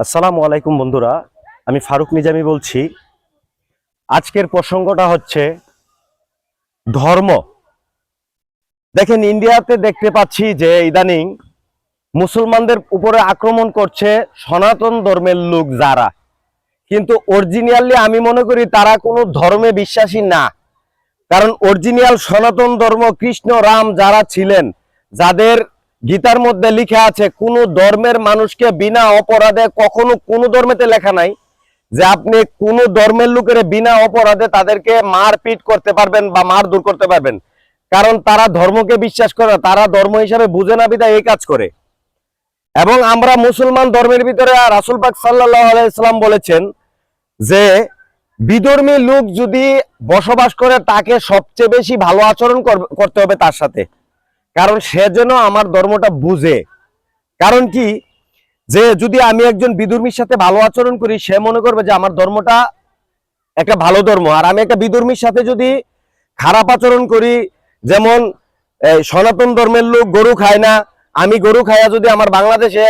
আসসালামু আলাইকুম বন্ধুরা, আমি ফারুক নিজামি বলছি। আজকের প্রসঙ্গটা হচ্ছে ধর্ম। দেখেন, ইন্ডিয়াতে দেখতে পাচ্ছি যে ইদানিং মুসলমানদের উপরে আক্রমণ করছে সনাতন ধর্মের লোক যারা। কিন্তু অরিজিনালি আমি মনে করি তারা কোনো ধর্মে বিশ্বাসী না। কারণ অরিজিনাল সনাতন ধর্ম কৃষ্ণ রাম যারা ছিলেন, যাদের গীতার মধ্যে লিখা আছে, কোন ধর্মের মানুষকে বিনা অপরাধে কখনো কোনো ধর্মেতে লেখা নাই যে আপনি কোন ধর্মের লোকের বিনা অপরাধে তাদেরকে মারপিট করতে পারবেন বা মার দূর করতে পারবেন। কারণ তারা ধর্মকে বিশ্বাস করে, তারা ধর্ম হিসাবে বুঝে না বিদায় এই কাজ করে। এবং আমরা মুসলমান ধর্মের ভিতরে রাসুল পাক সাল্লাহ আলাইসাল্লাম বলেছেন যে, বিধর্মী লোক যদি বসবাস করে, তাকে সবচেয়ে বেশি ভালো আচরণ কর- করতে হবে তার সাথে। কারণ সে যেন আমার ধর্মটা বুঝে। কারণ কি? যে যদি আমি একজন বিধর্মীর সাথে ভালো আচরণ করি, সে মনে করবে যে আমার ধর্মটা একটা ভালো ধর্ম। আর আমি একটা বিধর্মীর সাথে যদি খারাপ আচরণ করি, যেমন সনাতন ধর্মের লোক গরু খায় না, আমি গরু খাইয়া যদি আমার বাংলাদেশে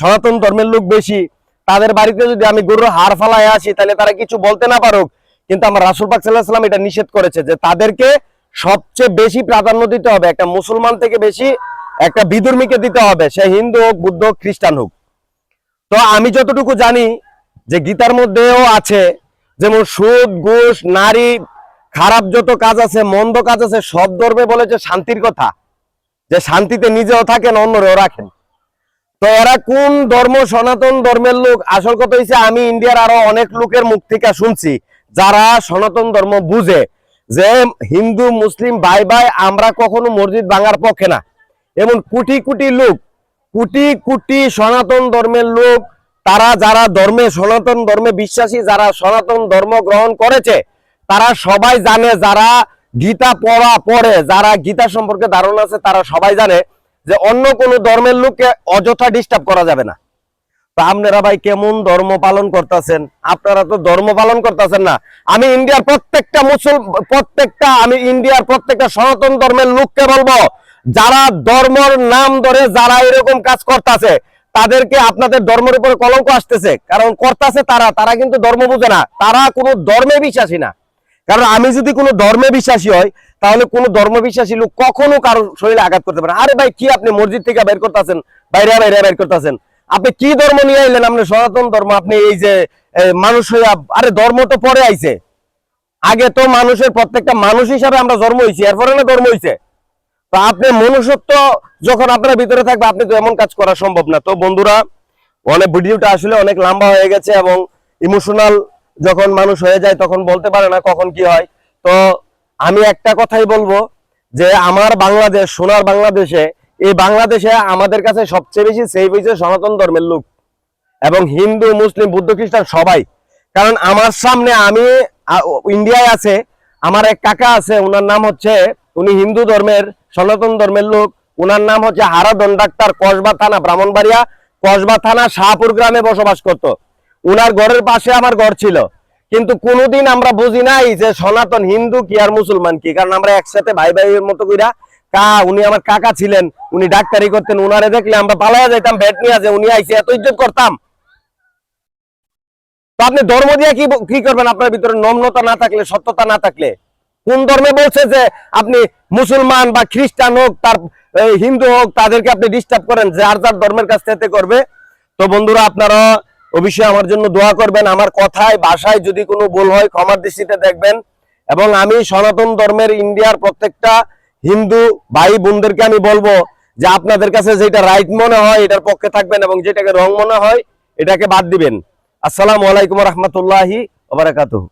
সনাতন ধর্মের লোক বেশি, তাদের বাড়িতে যদি আমি গরুর হার ফালায় আসি, তাহলে তারা কিছু বলতে না পারুক। কিন্তু আমার রাসুল পাক সাল্লাহ সাল্লাম এটা নিষেধ করেছে যে তাদেরকে সবচেয়ে বেশি প্রাধান্য দিতে হবে, একটা মুসলমান থেকে বেশি একটা বিধর্মীকে দিতে হবে, সে হিন্দু হোক, বুদ্ধ হোক, খ্রিস্টান হোক। তো আমি যতটুকু জানি যে গীতার মধ্যেও আছে, যেমন সুদ, ঘুষ, নারী, খারাপ যত কাজ আছে, মন্দ কাজ আছে, সব ধর্মে বলেছে শান্তির কথা। যে শান্তিতে নিজেও থাকেন, অন্যরেও রাখেন। তো এরা কোন ধর্ম, সনাতন ধর্মের লোক? আসল কথা হচ্ছে আমি ইন্ডিয়ার আরও অনেক লোকের মুখ থেকে শুনছি, যারা সনাতন ধর্ম বুঝে। যে হিন্দু, মুসলিম ভাই ভাই আমরা কখনো মসজিদ ভাঙার পক্ষে না। এমন কোটি কোটি লোক, কোটি কোটি সনাতন ধর্মের লোক, তারা যারা ধর্মে, সনাতন ধর্মে বিশ্বাসী, যারা সনাতন ধর্ম গ্রহণ করেছে, তারা সবাই জানে, যারা গীতা পড়া পড়ে, যারা গীতা সম্পর্কে ধারণা আছে, তারা সবাই জানে যে অন্য কোনো ধর্মের লোককে অযথা ডিস্টার্ব করা যাবে না। আপনারা ভাই কেমন ধর্ম পালন করতেছেন? আপনারা তো ধর্ম পালন করতেছেন না। আমি ইন্ডিয়ার প্রত্যেকটা মুসল প্রত্যেকটা আমি ইন্ডিয়ার প্রত্যেকটা সনাতন ধর্মের লোককে বলব, যারা ধর্মর নাম ধরে যারা এরকম কাজ করতেছে, তাদেরকে আপনাদের ধর্মের উপরে কলঙ্ক আসতেছে। কারণ করতেছে তারা তারা কিন্তু ধর্ম বুঝে না। তারা কোনো ধর্মে বিশ্বাসী না। কারণ আমি যদি কোনো ধর্মে বিশ্বাসী হয় তাহলে কোনো ধর্ম বিশ্বাসী লোক কখনো কারও শরীরে আঘাত করতে পারে। আরে ভাই, কি আপনি মসজিদ থেকে বের করতেছেন? বাইরে বাইরে বের করতেছেন। আপনি কি ধর্ম নিয়ে আইলেন? আপনি সনাতন ধর্ম, আপনি এই যে মানুষ হইয়া, আরে ধর্ম তো পরে আইছে। আগে তো মানুষের প্রত্যেকটা মানুষ হিসাবে আমরা জন্ম হয়েছি এরপরে না ধর্ম হয়েছে তো আপনি মনুষ্যত্ব যখন আপনার ভিতরে থাকবে, আপনি তো এমন কাজ করা সম্ভব না। তো বন্ধুরা, অনেক ভিডিওটা আসলে অনেক লম্বা হয়ে গেছে এবং ইমোশনাল যখন মানুষ হয়ে যায়, তখন বলতে পারে না কখন কি হয়। তো আমি একটা কথাই বলব যে, আমার বাংলাদেশ, সোনার বাংলাদেশে এই বাংলাদেশে আমাদের কাছে সবচেয়ে বেশি সেফ হয়েছে সনাতন ধর্মের লোক এবং হিন্দু, মুসলিম, বুদ্ধ, খ্রিস্টান সবাই। কারণ আমার সামনে আমি ইন্ডিয়ায় আছে, আমার এক কাকা আছে ওনার নাম হচ্ছে, উনি হিন্দু ধর্মের, সনাতন ধর্মের লোক। ওনার নাম হচ্ছে হারাদন ডাক্তার কসবা থানা, ব্রাহ্মণবাড়িয়া। কসবা থানা, শাহপুর গ্রামে বসবাস করত। উনার ঘরের পাশে আমার ঘর ছিল। কিন্তু কোনোদিন আমরা বুঝি নাই যে সনাতন হিন্দু কি আর মুসলমান কি। কারণ আমরা একসাথে ভাই ভাইয়ের মতো কইরা কা, উনি আমার কাকা ছিলেন, উনি ডাক্তারি করতেন, উনারে দেখলে আমরা পালাইয়া যাইতাম, ভেট নিয়ে উনি এত ইজ্জত করতাম। তো আপনি ধর্ম দিয়ে কি কি করবেন? আপনার ভিতরে নম্রতা না থাকলে, সত্যতা না থাকলে? কোন ধর্মে বলছে যে আপনি মুসলমান বা খ্রিস্টান হোক, তার হিন্দু হোক, তাদেরকে আপনি ডিস্টার্ব করেন যার যার ধর্মের কাছ থেকে করবে। তো বন্ধুরা, আপনারা অবশ্যই আমার জন্য দোয়া করবেন, আমার কথায়, ভাষায় যদি কোনো ভুল হয়, ক্ষমার দৃষ্টিতে দেখবেন। এবং আমি সনাতন ধর্মের ইন্ডিয়ার প্রত্যেকটা হিন্দু ভাই বোনদেরকে আমি বলব যে আপনাদের কাছে যেটা রাইট মনে হয়, এটার পক্ষে থাকবেন এবং যেটাকে রং মনে হয়, এটাকে বাদ দিবেন। আসসালামু আলাইকুম রহমতুল্লাহি ওবারাকাতুহু